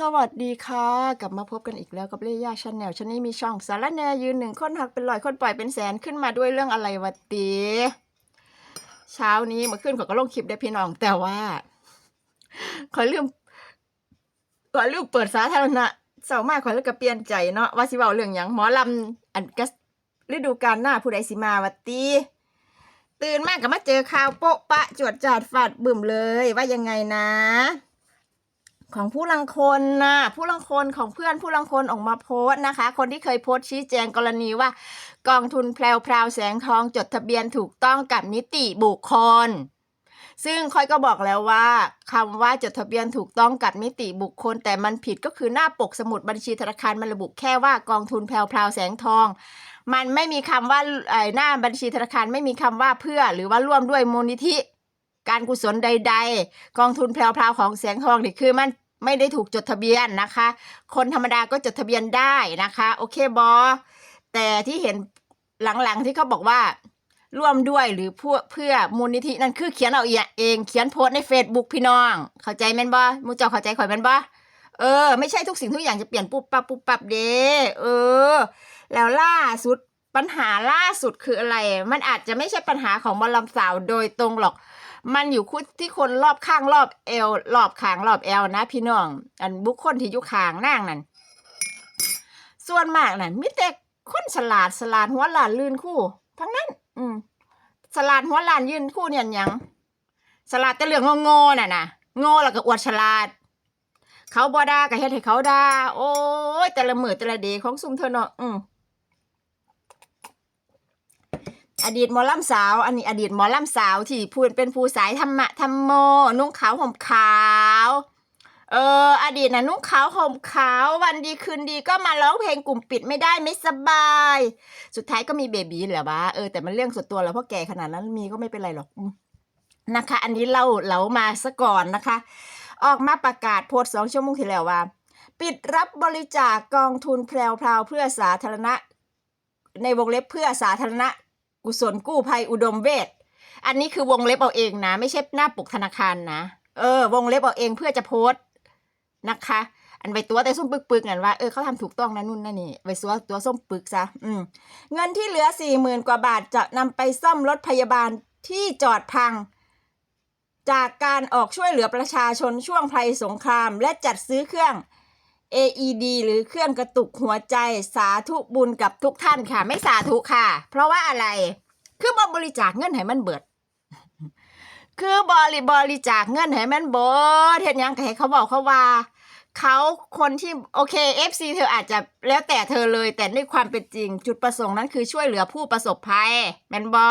สวัสดีค่ะ กลับมาพบกันอีกแล้วกับเล่ย่าชาแนลฉันนี้มีช่องสารแนยืนหนึ่งคนหักเป็นร้อยคนปล่อยเป็นแสนขึ้นมาด้วยเรื่องอะไรวะตีเช้านี้มาขึ้นขอก็ลงคลิปได้พี่น้อง แต่ว่า ขอยลืมขอยลืมเปิดสาธารณะเศร้ามากขอยเลยก็เปลี่ยนใจเนาะว่าสิเว้าเรื่องหยังหมอลำอันกัสฤดูกาลหน้าผู้ใดสิมาวะตีตื่นมากก็มาเจอข่าวโปะปะ จวดจาดฟาดบึ่มเลยว่ายังไงนะ ของผู้ลังคนนะผู้ลังคนของเพื่อนผู้ลังคนออกมาโพสต์นะคะ คนที่เคยโพสต์ชี้แจงกรณีว่า กองทุนแพรวพราวแสงทองจดทะเบียนถูกต้องกับนิติบุคคล ซึ่งค่อยก็บอกแล้วว่าคำว่าจดทะเบียนถูกต้องกับนิติบุคคล แต่มันผิดก็คือหน้าปกสมุดบัญชีธนาคารมันระบุแค่ว่ากองทุนแพรวพราวแสงทอง มันไม่มีคำว่าไอ้หน้าบัญชีธนาคารไม่มีคำว่าเพื่อหรือว่าร่วมด้วยมูลนิธิการกุศลใด ๆ กองทุนแพรวพราวของแสงทองนี่คือมัน ไม่ได้ถูกจดทะเบียนนะคะ คนธรรมดาก็จดทะเบียนได้นะคะ โอเคบอแต่ที่เห็นหลังๆที่เขาบอกว่าร่วมด้วยหรือเพื่อเพื่อมูลนิธินั่นคือเขียนเอาเองเขียนโพสใน Facebook พี่น้อง เข้าใจแม่นบ่มูเจ้าเข้าใจข่อยแม่นบ่เออ ไม่ใช่ทุกสิ่งทุกอย่างจะเปลี่ยนปุ๊บปับปุ๊บปับเด้เออ แล้วล่าสุดปัญหาล่าสุดคืออะไร มันอาจจะไม่ใช่ปัญหาของหมอลำสาวโดยตรงหรอก มันอยู่คุดที่คนรอบข้างรอบเอวรอบขางรอบเอวนะพี่น้อง อันบุคคลที่อยู่ขางนั่งนั่นส่วนมากนั่นมิแต่คนฉลาดฉลาดหัวหลานลื่นคู่ ทั้งนั้น อืมฉลาดหัวหลานยืนคู่เนี่ยยังฉลาดแต่เรื่องโง่ๆน่ะนะโง่แล้วก็อวดฉลาด เขาบ่ด่าก็เฮ็ดให้เขาด่าโอ้ยแต่ละมือแต่ละเดย์ของซุมเธอเนาะอืม อดีตหมอลำสาว อันนี้อดีตหมอลำสาวที่พูดเป็นผู้สายธรรมะธรรมโม นุ่งขาวห่มขาว เออ อดีตนะนุ่งขาวห่มขาว วันดีคืนดีก็มาร้องเพลงกลุ่มปิดไม่ได้ไม่สบาย สุดท้ายก็มีเบบีแหละวะเออแต่มันเรื่องส่วนตัวแล้วเพราะแก่ขนาดนั้นมีก็ไม่เป็นไรหรอกนะคะ อันนี้เล่าเล่ามาซะก่อนนะคะ ออกมาประกาศโพสสองชั่วโมงที่แล้วว่า ปิดรับบริจาคกองทุนแพรวพราวเพื่อสาธารณะ ในวงเล็บเพื่อสาธารณะ กุศลกู้ภัยอุดมเวทอันนี้คือวงเล็บเอาเองนะ ไม่ใช่หน้าปกธนาคารนะ เออ วงเล็บเอาเองเพื่อจะโพสต์นะคะ อันไปตัวแต่ส้มปึกปึกกันว่าเออเขาทำถูกต้องนะนู่นนั่นนี่ไปซัวตัวส้มปึกซะอืมเงินที่เหลือสี่หมื่นกว่าบาทจะนำไปซ่อมรถพยาบาลที่จอดพัง จากการออกช่วยเหลือประชาชนช่วงภัยสงคราม และจัดซื้อเครื่อง AED หรือเครื่องกระตุกหัวใจสาธุบุญกับทุกท่านค่ะ ไม่สาธุค่ะ เพราะว่าอะไร คือบริจาคเงินให้มันเบิด คือบริบริจาคเงินให้มันเบิดเห็นยังก็ให้เขาบอกเขาว่า เขาคนที่โอเค FC เธออาจจะแล้วแต่เธอเลย แต่ด้วยความเป็นจริง จุดประสงค์นั้นคือช่วยเหลือผู้ประสบภัยแมนบอ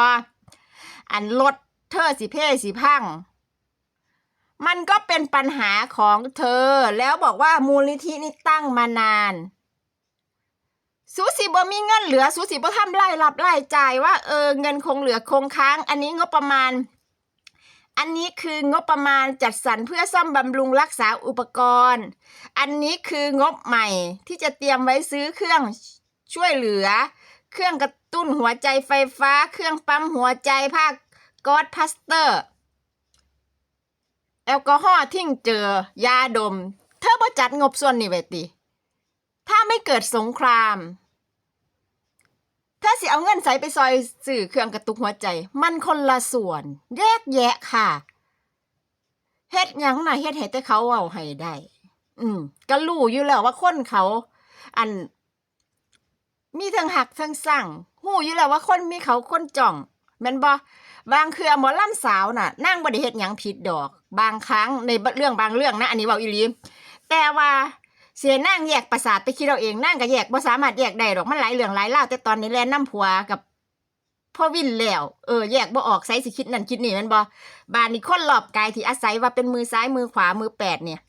อันรถเธอสิเพ่สิพัง มันก็เป็นปัญหาของเธอ แล้วบอกว่ามูลนิธินี่ตั้งมานานสูสิบ่มีเงินเหลือสูสิบ่ทำรายรับรายจ่ายว่าเออเงินคงเหลือคงค้าง อันนี้งบประมาณ อันนี้คืองบประมาณจัดสรรเพื่อซ่อมบำรุงรักษาอุปกรณ์ อันนี้คืองบใหม่ที่จะเตรียมไว้ซื้อเครื่องช่วยเหลือ เครื่องกระตุ้นหัวใจไฟฟ้า เครื่องปั๊มหัวใจภาคกอดพลาสเตอร์ ลกอฮอล์ทิ้งเจอยาดม เธอบ่จัดงบส่วนนี้ไว้ติ ถ้าไม่เกิดสงคราม ถ้าสิเอาเงินใส่ไปซอยสื่อเครื่องกระตุกหัวใจ มันคนละส่วน แยกแยะค่ะเฮ็ดหยังน่ะเฮ็ดให้แต่เขาเอาให้ได้ อืมก็รู้อยู่แล้วว่าคนเขา อัน มีทั้งหักทั้งสั่งหู้อยู่แล้วว่าคนมีเขาคนจ่องแม่นบ่ บางคือหมอลำสาวน่ะนั่งบ่ได้เฮ็ดยังผิดดอก บางครั้งในเรื่องบางเรื่องนะ อันนี้เว้าอีลีแต่ว่าเสียนั่งแยกประสาทไปคิดเอาเองนั่งก็แยกบ่สามารถแยกได้ดอกมันหลายเรื่องหลายราแต่ตอนนี้แลนน้ำผัวกับพ่อวินแล้วเออแยกบ่ออกไสสิคิดนั่นคิดนี่มันบ่บานนี้คนรอบกายที่อาศัยว่าเป็นมือซ้ายมือขวามือแปดเนี่ย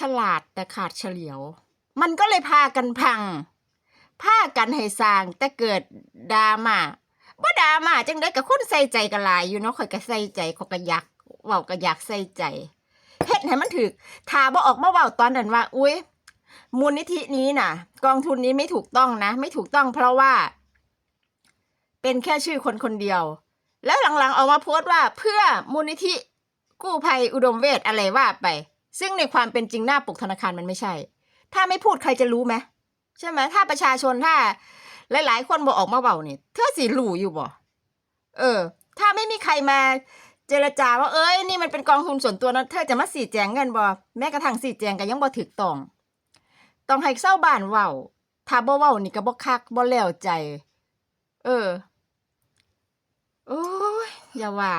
ฉลาดแต่ขาดเฉลียว มันก็เลยพากันพัง พากันให้สร้างแต่เกิดดราม่าบ่ดราม่าจังได้กับคนใส่ใจกันหลายอยู่เนาะข่อยก็ใส่ใจข่อยก็อยากเว้าก็อยากใส่ใจเฮ็ดให้มันถึกถ้าบ่ออกมาเว้าตอนนั้นว่า อุ้ยมูลนิธินี้น่ะ กองทุนนี้ไม่ถูกต้องนะ ไม่ถูกต้องเพราะว่า เป็นแค่ชื่อคนคนเดียว แล้วหลังๆออกมาโพสต์ว่าเพื่อมูลนิธิกู้ภัยอุดมเวทอะไรว่าไป ซึ่งในความเป็นจริงหน้าปกธนาคารมันไม่ใช่ ถ้าไม่พูดใครจะรู้ไหม ใช่ไหมถ้าประชาชนถ้า หลาย ๆ คนบอกออกมาเบาเนี่ยเธอสิรู้อยู่บ่เออ ถ้าไม่มีใครมาเจรจาว่าเอ้ยนี่มันเป็นกองทุนส่วนตัวนะเธอจะมาสีแจงเงินบ่แม้กระทั่งสีแจงก็ยังบ่ถึกต้อง ต้องให้เศร้าบ้านเว้าถ้าบ่เว้านี่ก็บ่คักบ่แล้วใจ เออโอ้ยอย่าว่า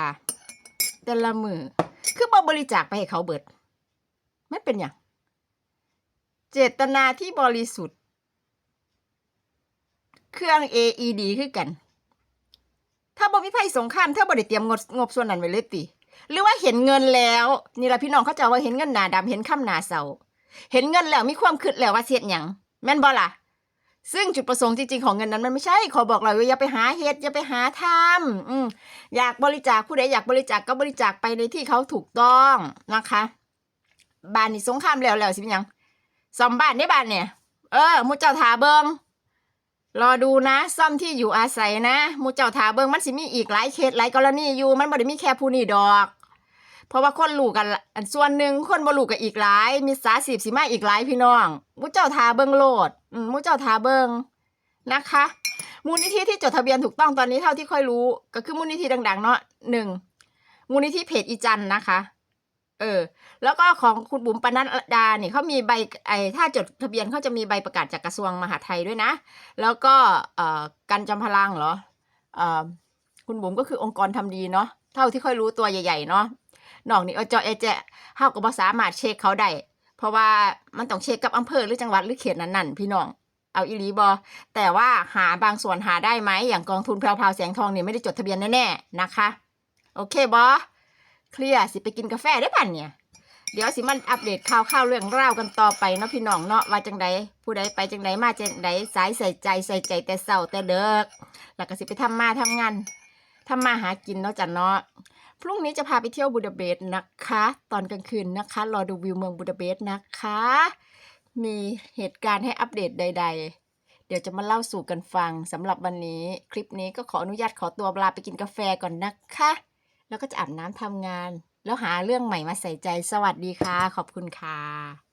แต่ละมือคือบ่บริจาคไปให้เขาเบิด ไม่เป็นหยังเจตนาที่บริสุทธิ์ เครื่อง AED คือกัน ถ้าบ่มีภัยสงครามเธอบ่ได้เตรียมงบงบส่วนนั้นไว้เลยติ หรือว่าเห็นเงินแล้ว นี่ล่ะพี่น้องเขาจะว่าเห็นเงินหนาดำเห็นค่ำหนาเสาเห็นเงินแล้วมีความคิดแล้วว่าเสียดหยังแม่นบ่ล่ะซึ่งจุดประสงค์จริงๆของเงินนั้นมันไม่ใช่ ขอบอกเลยว่าอย่าไปหาเฮ็ดอย่าไปหาทำอืมอยากบริจาคผู้ใดอยากบริจาคก็บริจาคไปในที่เขาถูกต้องนะคะบ้านนี่สงครามแล้วแล้วสิเป็นยังซ่อมบ้านได้บ้านเนี่ย เออหมูเจ้าทาเบิง รอดูนะ ซ่อมที่อยู่อาศัยนะมูเจ้าทาเบิงมันสิมีอีกหลายเคสหลายกรณีอยู่ มันบ่ได้มีแค่ผู้นี้ดอก เพราะว่าคนลูกกันอันส่วนหนึ่งคนบ่ลูกกันอีกหลาย มีสาสีบสิมาอีกหลายพี่น้องมูเจ้าทาเบิงโลดมหมูเจ้าทาเบิงนะคะมูลนิธิที่จดทะเบียนถูกต้องตอนนี้เท่าที่ค่อยรู้ ก็คือมูลนิธิดัง ๆ เนาะหนึ่งมูลนิธิเพจอีจันนะคะ เออ แล้วก็ของคุณบุ๋มปนัดดาเนี่ยเขามีใบไอ้ถ้าจดทะเบียนเขาจะมีใบประกาศจากกระทรวงมหาดไทยด้วยนะ แล้วก็เอ่อกันจำพลังเหรอเอ่อคุณบุ๋มก็คือองค์กรทำดีเนาะเท่าที่ค่อยรู้ตัวใหญ่ๆเนาะน้อกนี้เออจอเอเจเฮาก็บ่สามาเช็คเขาได้เพราะว่ามันต้องเช็คกับอำเภอหรือจังหวัดหรือเขตนั้นๆพี่น้องเอาอีลีบอแต่ว่าหาบางส่วนหาได้ไหมอย่างกองทุนแพรวๆแสงทองเนี่ยไม่ได้จดทะเบียนแน่ๆนะคะ โอเคบอ เคลียสิไปกินกาแฟได้ป่ะเนี่ย เดี๋ยวสิมันอัปเดตข่าวข่าวเรื่องเล่าวกันต่อไปเนาะพี่น้องเนาะว่าจังใดผู้ใดไปจังใดมาจังใดสายใส่ใจใส่ใจแต่เศร้าแต่เด็กแล้วก็สิไปทำมาทำงานทำมาหากินเนาะจ้ะเนาะพรุ่งนี้จะพาไปเที่ยวบูดาเปสต์นะคะ ตอนกลางคืนนะคะ รอดูวิวเมืองบูดาเปสต์นะคะ มีเหตุการณ์ให้อัปเดตใด ๆเดี๋ยวจะมาเล่าสู่กันฟังสำหรับวันนี้ คลิปนี้ก็ขออนุญาตขอตัวลาไปกินกาแฟก่อนนะคะ แล้วก็จะอาบน้ำทำงาน แล้วหาเรื่องใหม่มาใส่ใจสวัสดีค่ะ ขอบคุณค่ะ